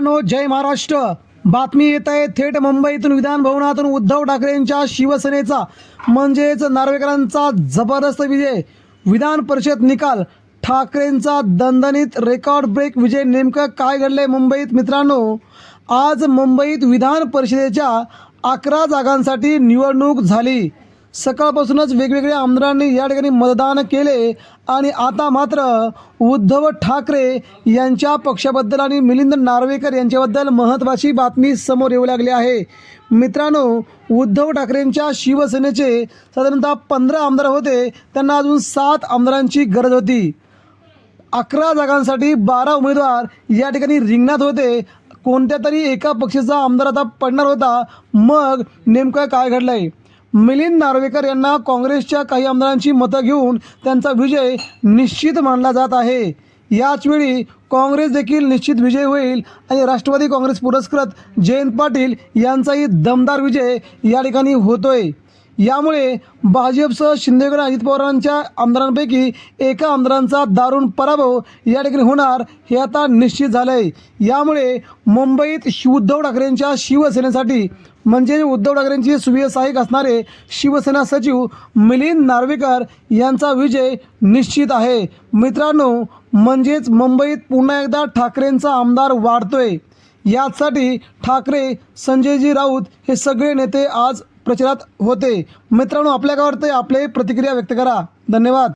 मित्रांनो जय महाराष्ट्र. बातमी येत आहे थेट मुंबईतून विधान भवनातून उद्धव ठाकरेंच्या शिवसेनेचा म्हणजेच नार्वेकरांचा जबरदस्त विजय. विधान परिषद निकाल ठाकरेंचा दणदणीत रेकॉर्ड ब्रेक विजय. नेमकं काय घडलंय मुंबईत मित्रांनो? आज मुंबईत विधान परिषदेच्या अकरा जागांसाठी निवडणूक झाली. सकाळपासूनच वेगवेगळ्या आमदारांनी या ठिकाणी मतदान केले आणि आता मात्र उद्धव ठाकरे यांच्या पक्षाबद्दल आणि मिलिंद नार्वेकर यांच्याबद्दल महत्त्वाची बातमी समोर येऊ लागली आहे. मित्रांनो उद्धव ठाकरेंच्या शिवसेनेचे साधारणतः पंधरा आमदार होते. त्यांना अजून सात आमदारांची गरज होती. अकरा जागांसाठी बारा उमेदवार या ठिकाणी रिंगणात होते. कोणत्या तरी एका पक्षाचा आमदार आता पडणार होता. मग नेमकं काय घडलं आहे मिलिंद नार्वेकर यांना काँग्रेसच्या काही आमदारांची मतं घेऊन त्यांचा विजय निश्चित मानला जात आहे. याचवेळी काँग्रेस देखील निश्चित विजय होईल आणि राष्ट्रवादी काँग्रेस पुरस्कृत जयंत पाटील यांचाही दमदार विजय या ठिकाणी होतोय. यामुळे भाजपसह शिंदेगड अजित पवारांच्या आमदारांपैकी एका आमदारांचा दारुण पराभव या ठिकाणी होणार हे आता निश्चित झालं आहे यामुळे मुंबईत शि- उद्धव ठाकरेंच्या शिवसेनेसाठी म्हणजे उद्धव ठाकरेंचे सुव्यवसायिक असणारे शिवसेना सचिव मिलिंद नार्वेकर यांचा विजय निश्चित आहे. मित्रांनो म्हणजेच मुंबईत पुन्हा एकदा ठाकरेंचा आमदार वाढतोय. यासाठी ठाकरे संजयजी राऊत हे सगळे नेते आज प्रचारात होते. मित्रांनो आपल्या काय वाटतंय आपल्याही प्रतिक्रिया व्यक्त करा. धन्यवाद.